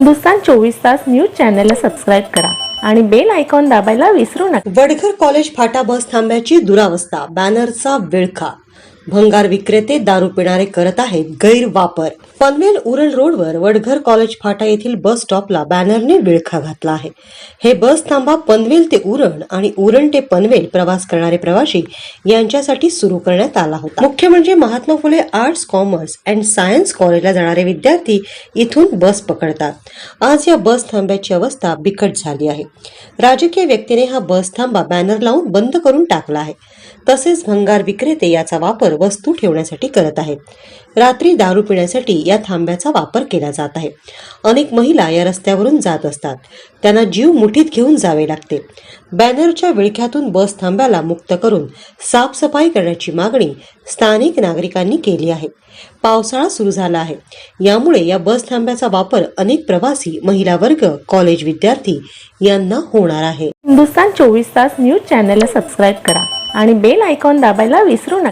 हिंदुस्तान चोवीस तास न्यूज चॅनलला सबस्क्राईब करा आणि बेल आयकॉन दाबायला विसरू नका. वडघर कॉलेज फाटा बस थांब्याची दुरावस्था बॅनरचा विळखा. भंगार विक्रेते दारू पिणारे करत आहेत गैरवापर. पनवेल उरण रोडवर वडघर कॉलेज फाटा येथील बस स्टॉपला बॅनरने विळखा घातला आहे. हे बस थांबा पनवेल ते उरण आणि उरण ते पनवेल प्रवास करणारे प्रवासी यांच्यासाठी सुरू करण्यात आला होता. मुख्य म्हणजे Mahatma Phule arts commerce and science कॉलेजला जाणारे विद्यार्थी इथून बस पकडतात. आज या बस थांब्याची अवस्था बिकट झाली आहे. राजकीय व्यक्तीने हा बस थांबा बॅनर लावून बंद करून टाकला आहे. तसेच भंगार विक्रेते याचा वापर वस्तू ठेवण्यासाठी करत आहेत. रात्री दारू पिण्यासाठी या थांब्याचा वापर केला जात आहे. अनेक महिला या रस्त्यावरून जात असतात. त्यांना जीव मुठीत घेऊन जावे लागते. बॅनरच्या विळख्यातून बस थांब्याला मुक्त करून साफसफाई करण्याची मागणी स्थानिक नागरिकांनी केली आहे. पावसाळा सुरू झाला आहे. यामुळे या बस थांब्याचा वापर अनेक प्रवासी महिला वर्ग कॉलेज विद्यार्थी यांना होणार आहे. हिंदुस्तान चोवीस तास न्यूज चॅनलला सबस्क्राईब करा आणि बेल आयकॉन दाबायला विसरू नका.